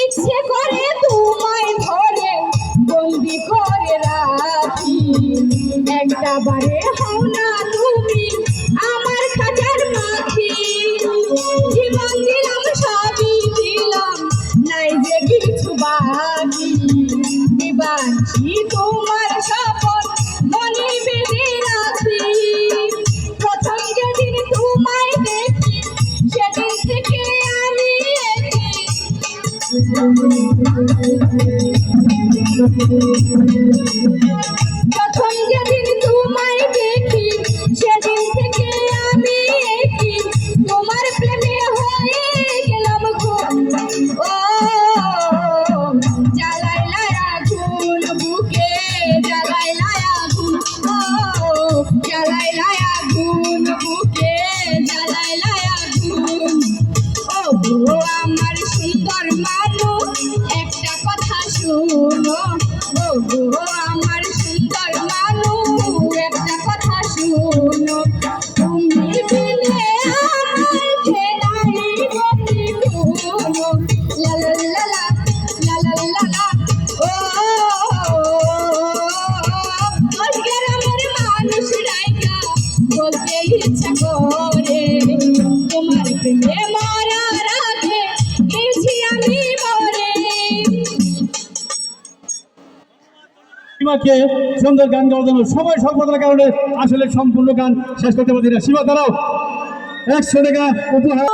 ইচ্ছে করে তোমায় ধরে, বন্দি করে রাখি। একটা বারে হও না তুমি আমার খাজার মাখি জীবন দিলাম, সবই দিলাম, নাই যে কিছু বাকি। দিবাছি তোমার সব Thank you. সুন্দর গান গাওয়ার জন্য সময় স্বল্পতার কারণে আসলে সম্পূর্ণ গান শেষ করতে পারছি না। সীমা, দাঁড়াও। একশো টাকা উপহার।